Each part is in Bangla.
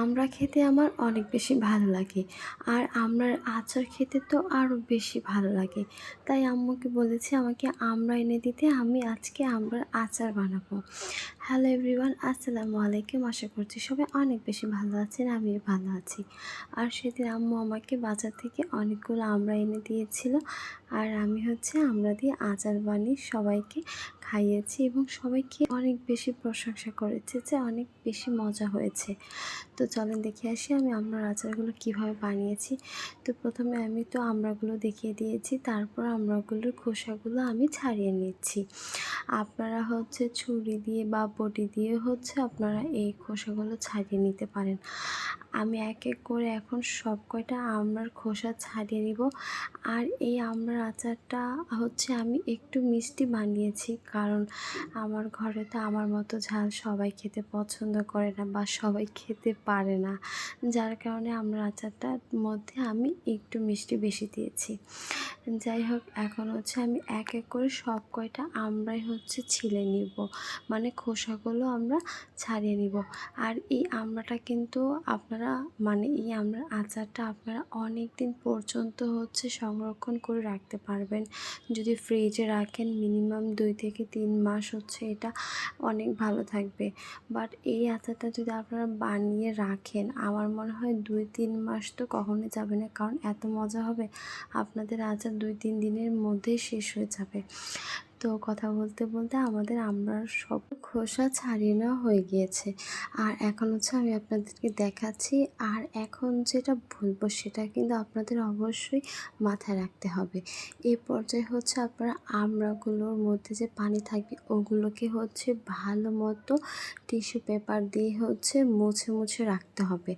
আমড়া খেতে আমার অনেক বেশি ভালো লাগে। আর আমড়ার আচার খেতে তো আরও বেশি ভালো লাগে। তাই আম্মুকে বলেছি আমাকে আমরা এনে দিতে, আমি আজকে আমড়ার আচার বানাবো। হ্যালো এভরিওয়ান আসসালামু আলাইকুম। আশা করছি সবাই অনেক বেশি ভালো আছেন, আমিও ভালো আছি। আর সেদিন আম্মু আমাকে বাজার থেকে অনেকগুলো আমড়া এনে দিয়েছিল। আর আমি হচ্ছে আমরা দিয়ে আচার বানিয়ে সবাইকে খাইয়েছি এবং সবাইকে অনেক বেশি প্রশংসা করেছে যে অনেক বেশি মজা হয়েছে। তো চলেন দেখে আসি আমি আমড়ার আচারগুলো কীভাবে বানিয়েছি। তো প্রথমে আমি তো আমড়াগুলো দেখিয়ে দিয়েছি, তারপর আমড়াগুলোর খোসাগুলো আমি ছাড়িয়ে নিচ্ছি। আপনারা হচ্ছে ছুরি দিয়ে বা বটি দিয়ে হচ্ছে আপনারা এই খোসাগুলো ছাড়িয়ে নিতে পারেন। আমি এক এক করে এখন সব কয়টা আমড়ার খোসা ছাড়িয়ে নিব। আর এই আমড়ার আচারটা হচ্ছে আমি একটু মিষ্টি বানিয়েছি, কারণ আমার ঘরে তো আমার মতো ঝাল সবাই খেতে পছন্দ করে না বা সবাই খেতে পারে না। যার কারণে আমরা আচারটার মধ্যে আমি একটু মিষ্টি বেশি দিয়েছি। যাই হোক, এখন হচ্ছে আমি এক এক করে সব কয়টা আমরাই হচ্ছে ছিলে নিব। মানে খোসাগুলো আমরা ছাড়িয়ে নিব। আর এই আমড়াটা কিন্তু আপনারা মানে এই আমরা আচারটা আপনারা অনেক দিন পর্যন্ত হচ্ছে সংরক্ষণ করে রাখতে পারবেন। যদি ফ্রিজে রাখেন মিনিমাম দুই থেকে তিন মাস হচ্ছে এটা অনেক ভালো থাকবে। বাট এই আচারটা যদি আপনারা বানিয়ে রাখেন, আমার মনে হয় দুই তিন মাস তো কখনোই যাবে না। কারণ এত মজা হবে, আপনাদের আচার দুই তিন দিনের মধ্যেই শেষ হয়ে যাবে। তো কথা বলতে বলতে আমাদের আমরা সব খোসা ছাড়িয়ে নেওয়া হয়ে গিয়েছে। আর এখন হচ্ছে আমি আপনাদেরকে দেখাচ্ছি, আর এখন যেটা বলব সেটা কিন্তু আপনাদের অবশ্যই মাথায় রাখতে হবে। এই পর্যায়ে হচ্ছে আপনারা আমড়াগুলোর মধ্যে যে পানি থাকবে, ওগুলোকে হচ্ছে ভালো মতো টিস্যু পেপার দিয়ে হচ্ছে মুছে মুছে রাখতে হবে।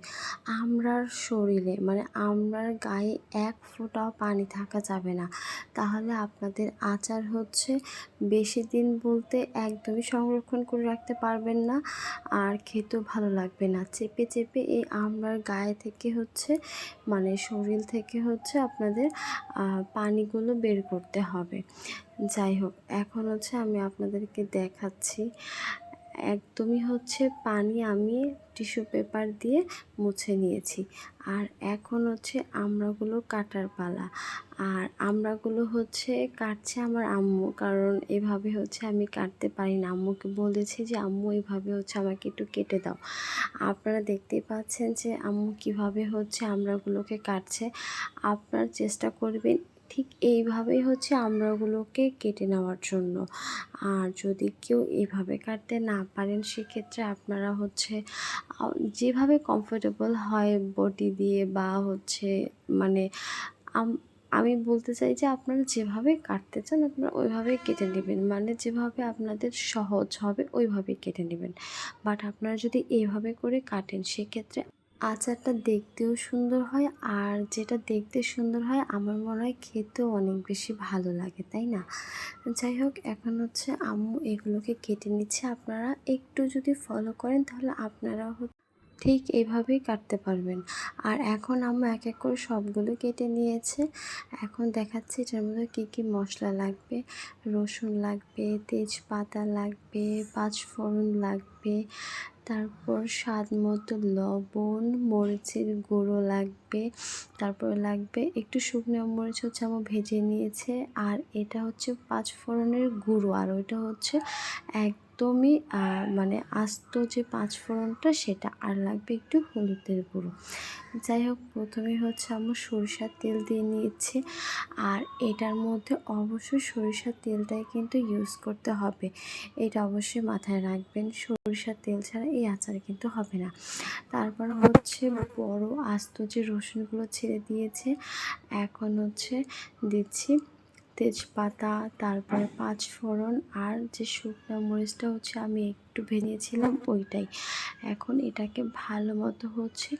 আমরার শরীরে মানে আমরার গায়ে এক ফোঁটাও পানি থাকা যাবে না। তাহলে আপনাদের আচার হচ্ছে বেশি দিন বলতে একদমই সংরক্ষণ করে রাখতে পারবেন না। আর খেতেও ভালো লাগবে না। চেপে চেপে এই আমড়ার গায়ে থেকে হচ্ছে মানে শরীর থেকে হচ্ছে আপনাদের পানিগুলো বের করতে হবে। যাই হোক, এখন হচ্ছে আমি আপনাদেরকে দেখাচ্ছি। একদমই হচ্ছে পানি আমি টিস্যু পেপার দিয়ে মুছে নিয়েছি। আর এখন হচ্ছে আমড়াগুলো কাটার পালা। আর আমড়াগুলো হচ্ছে কাটছে আমার আম্মু। কারণ এভাবে হচ্ছে আমি কাটতে পারি না। আম্মুকে বলেছি যে, আম্মু, এভাবে হচ্ছে আমাকে একটু কেটে দাও। আপনারা দেখতেই পাচ্ছেন যে, আম্মু কীভাবে হচ্ছে আমড়াগুলোকে কাটছে। আপনার চেষ্টা করবেন ঠিক এইভাবেই হচ্ছে আমড়াগুলোকে কেটে নেওয়ার জন্য। আর যদি কেউ এইভাবে কাটতে না পারেন, সেক্ষেত্রে আপনারা হচ্ছে যেভাবে কমফোর্টেবল হয় বটি দিয়ে বা হচ্ছে মানে আমি বলতে চাই যে আপনারা যেভাবে কাটতে চান, আপনারা ওইভাবেই কেটে নেবেন। মানে যেভাবে আপনাদের সহজ হবে ওইভাবেই কেটে নেবেন। বাট আপনারা যদি এইভাবে করে কাটেন, সেক্ষেত্রে আচারটা দেখতেও সুন্দর হয়, আর যেটা দেখতে সুন্দর হয়, আমার মনে হয় খেতেও অনেক বেশি ভালো লাগে, তাই না? যাই হোক, এখন হচ্ছে আম্মু এগুলোকে কেটে নিচ্ছে। আপনারা একটু যদি ফলো করেন, তাহলে আপনারা ঠিক এইভাবেই কাটতে পারবেন। আর এখন আম্মু এক এক করে সবগুলো কেটে নিয়েছে। এখন দেখাচ্ছি এটার মধ্যে কী কী মশলা লাগবে। রসুন লাগবে, তেজপাতা লাগবে, পাঁচফোড়ন লাগবে, তারপর স্বাদ মতো লবণ, মরিচের গুঁড়ো লাগবে, তারপর লাগবে একটু শুকনো মরিচ হচ্ছে আমার ভেজে নিয়েছে, আর এটা হচ্ছে পাঁচ ফোড়নের গুঁড়ো, আর ওইটা হচ্ছে একদমই মানে আস্ত যে পাঁচ ফোড়নটা সেটা। আর লাগবে একটু হলুদের গুঁড়ো। যাই হোক, প্রথমে হচ্ছে আমার সরিষার তেল দিয়ে নিয়েছি। আর এটার মধ্যে অবশ্যই সরিষার তেলটাই কিন্তু ইউজ করতে হবে। এটা অবশ্যই মাথায় রাখবেন, সরিষার তেল ছাড়া এই আচার কিন্তু হবে না। তারপর হচ্ছে বড় আস্ত যে রসুনগুলো ছেড়ে দিয়েছে, এখন হচ্ছে দিচ্ছি তেজপাতা, তারপরে পাঁচ ফোড়ন আর যে শুকনো মরিচটা হচ্ছে আমি একটু ভেঙেছিলাম ওইটাই। এখন এটাকে ভালো মতো হচ্ছে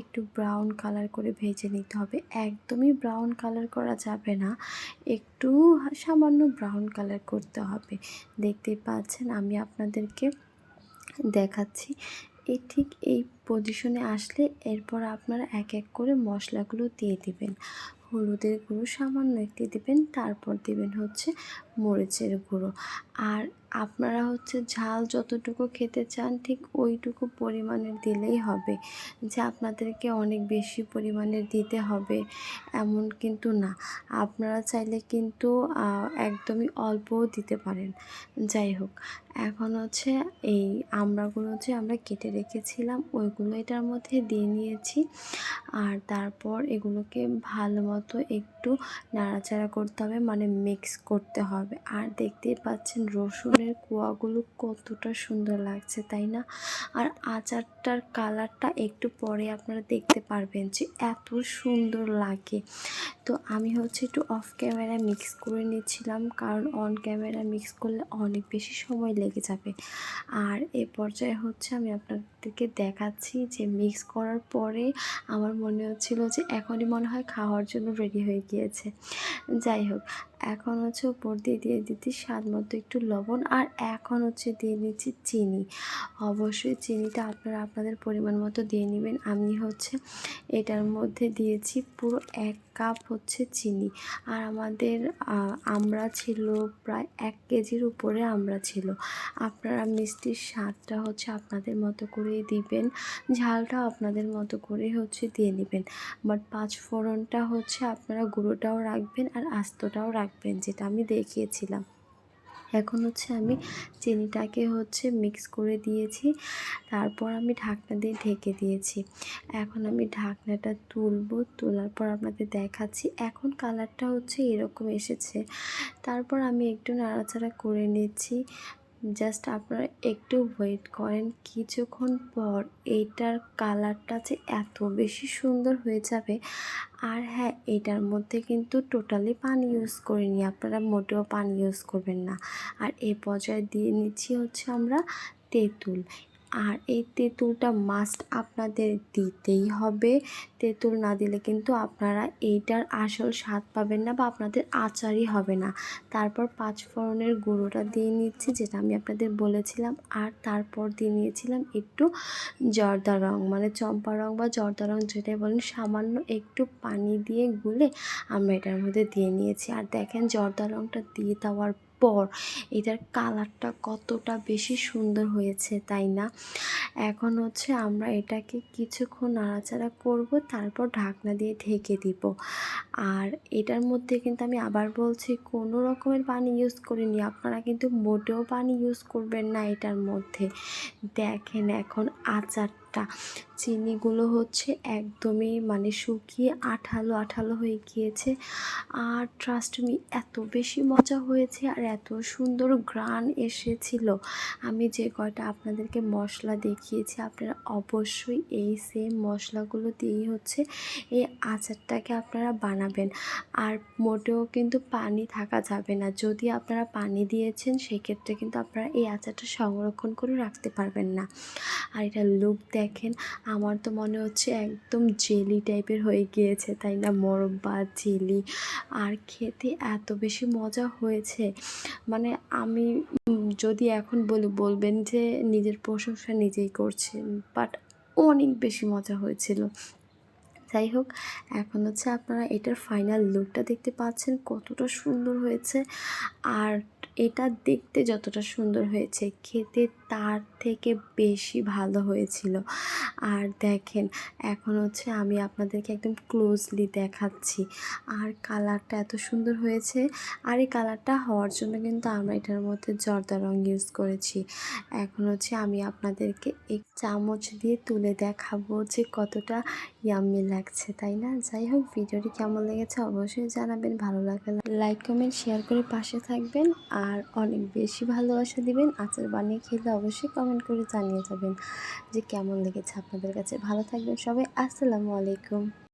একটু ব্রাউন কালার করে ভেজে নিতে হবে। একদমই ব্রাউন কালার করা যাবে না, একটু সামান্য ব্রাউন কালার করতে হবে। দেখতেই পাচ্ছেন আমি আপনাদেরকে দেখাচ্ছি। এই ঠিক এই পজিশনে আসলে এরপর আপনারা এক এক করে মশলাগুলো দিয়ে দিবেন। হলুদের গুঁড়ো সামান্য একটি দেবেন তারপর দেবেন হচ্ছে মরিচের গুঁড়ো। আর আপনারা হচ্ছে ঝাল যতটুকু খেতে চান, ঠিক ওইটুকু পরিমাণের দিলেই হবে। যে আপনাদেরকে অনেক বেশি পরিমাণের দিতে হবে, এমন কিন্তু না। আপনারা চাইলে কিন্তু একদমই অল্পও দিতে পারেন। যাই হোক, এখন হচ্ছে এই আমড়াগুলো হচ্ছে আমরা কেটে রেখেছিলাম, ওইগুলো এটার মধ্যে দিয়ে নিয়েছি। আর তারপর এগুলোকে ভালো মতো একটু নাড়াচাড়া করতে হবে মানে মিক্স করতে হবে। আর দেখতেই পাচ্ছেন রসুনের কোয়াগুলো কতটা সুন্দর লাগছে, তাই না? আর আচারটার কালারটা একটু পরে আপনারা দেখতে পারবেন যে এত সুন্দর লাগে। তো আমি হচ্ছে একটু অফ ক্যামেরা মিক্স করে নিচ্ছিলাম, কারণ অন ক্যামেরা মিক্স করলে অনেক বেশি সময় লেগে যাবে। আর এ পর্যায়ে হচ্ছে আমি আপনাদেরকে দেখাচ্ছি যে মিক্স করার পরে আমার মনে হচ্ছিল যে এখনই মনে হয় খাওয়ার জন্য রেডি হয়ে গিয়েছে। যাই হোক, এখন হচ্ছে উপর দিয়ে দিয়ে দিচ্ছি স্বাদ মতো একটু লবণ আর এখন হচ্ছে দিয়ে দিচ্ছি চিনি। অবশ্যই চিনিটা আপনারা আপনাদের পরিমাণ মতো দিয়ে নেবেন। আমি হচ্ছে এটার মধ্যে দিয়েছি পুরো এক কাপ হচ্ছে চিনি। আর আমাদের আমরা ছিল প্রায় এক কেজির উপরে আমরা ছিল। আপনারা মিষ্টির স্বাদটা হচ্ছে আপনাদের মতো করেই দিবেন। ঝালটা আপনাদের মতো করে হচ্ছে দিয়ে নেবেন। বাট পাঁচ ফোড়নটা হচ্ছে আপনারা গুঁড়োটাও রাখবেন আর আস্তটাও রাখবেন, যেটা আমি দেখিয়েছিলাম। এখন হচ্ছে আমি চিনিটাকে হচ্ছে মিক্স করে দিয়েছি। তারপর আমি ঢাকনা দিয়ে ঢেকে দিয়েছি। এখন আমি ঢাকনাটা তুলবো, তোলার পর আপনাদের দেখাচ্ছি। এখন কালারটা হচ্ছে এরকম এসেছে। তারপর আমি একটু নাড়াচাড়া করে নিচ্ছি। জাস্ট আপনারা একটু ওয়েট করেন। কিছুক্ষণ পর এইটার কালারটা যে এত বেশি সুন্দর হয়ে যাবে। আর হ্যাঁ এটার মধ্যে কিন্তু টোটালি পানি ইউজ করিনি। আপনারা মোটেও পানি ইউজ করবেন না। আর এ পর্যায়ে দিয়ে নিচ্ছি হচ্ছে আমরা তেঁতুল। আর এই তেঁতুলটা মাস্ট আপনাদের দিতেই হবে। তেঁতুল না দিলে কিন্তু আপনারা এইটার আসল স্বাদ পাবেন না বা আপনাদের আচারই হবে না। তারপর পাঁচ ফোড়নের গুঁড়োটা দিয়ে নিচ্ছি, যেটা আমি আপনাদের বলেছিলাম। আর তারপর দিয়ে নিয়েছিলাম একটু জর্দা রং মানে চম্পা রং বা জর্দা রং যেটাই বলেন, সামান্য একটু পানি দিয়ে গুলে আমরা এটার মধ্যে দিয়ে নিয়েছি। আর দেখেন জর্দা রংটা দিয়ে দেওয়ার পর এটার কালারটা কতটা বেশি সুন্দর হয়েছে, তাই না? এখন হচ্ছে আমরা এটাকে কিছুক্ষণ নাড়াচাড়া করব, তারপর ঢাকনা দিয়ে ঢেকে দিব। আর এটার মধ্যে কিন্তু আমি আবার বলছি, কোনো রকমের পানি ইউজ করিনি। আপনারা কিন্তু মোটেও পানি ইউজ করবেন না এটার মধ্যে। দেখেন এখন আচারটা চিনিগুলো হচ্ছে একদমই মানে শুকিয়ে আঠালো আঠালো হয়ে গিয়েছে। আর ট্রাস্ট মি এত বেশি মজা হয়েছে আর এত সুন্দর গ্রান এসেছিল। আমি যে কয়টা আপনাদেরকে মশলা দেখিয়েছি, আপনারা অবশ্যই এই সেম মশলাগুলো দিয়েই হচ্ছে এই আচারটাকে আপনারা বানাবেন। আর মোটেও কিন্তু পানি থাকা যাবে না। যদি আপনারা পানি দিয়েছেন, সেক্ষেত্রে কিন্তু আপনারা এই আচারটা সংরক্ষণ করে রাখতে পারবেন না। আর এটা লুক দেখেন, আমার তো মনে হচ্ছে একদম জেলি টাইপের হয়ে গিয়েছে, তাই না? মরব্বা জেলি। আর খেতে এত বেশি মজা হয়েছে। মানে আমি যদি এখন বলি, বলবেন যে নিজের প্রশংসা নিজেই করছেন বাট অনেক বেশি মজা হয়েছিল। যাই হোক, এখন হচ্ছে আপনারা এটার ফাইনাল লুকটা দেখতে পাচ্ছেন কতটা সুন্দর হয়েছে। আর এটা দেখতে যতটা সুন্দর হয়েছে, খেতে তার থেকে বেশি ভালো হয়েছিল। আর দেখেন, এখন হচ্ছে আমি আপনাদেরকে একদম ক্লোজলি দেখাচ্ছি। আর কালারটা এত সুন্দর হয়েছে। আর এই কালারটা হওয়ার জন্য কিন্তু আমরা এটার মধ্যে জর্দা রং ইউজ করেছি। এখন হচ্ছে আমি আপনাদেরকে এক চামচ দিয়ে তুলে দেখাবো যে কতটা ইয়াম্মি লাগছে, তাই না? যাই হোক, ভিডিওটি কেমন লেগেছে অবশ্যই জানাবেন, ভালো লাগলে লাইক, কমেন্ট, শেয়ার করে পাশে থাকবেন আর অনেক বেশি ভালোবাসা দিবেন, আচার বানিয়ে খেলে অবশ্যই কমেন্ট করে জানিয়ে যাবেন যে কেমন লেগেছে আপনাদের কাছে। ভালো থাকবেন সবাই, আসসালামু আলাইকুম।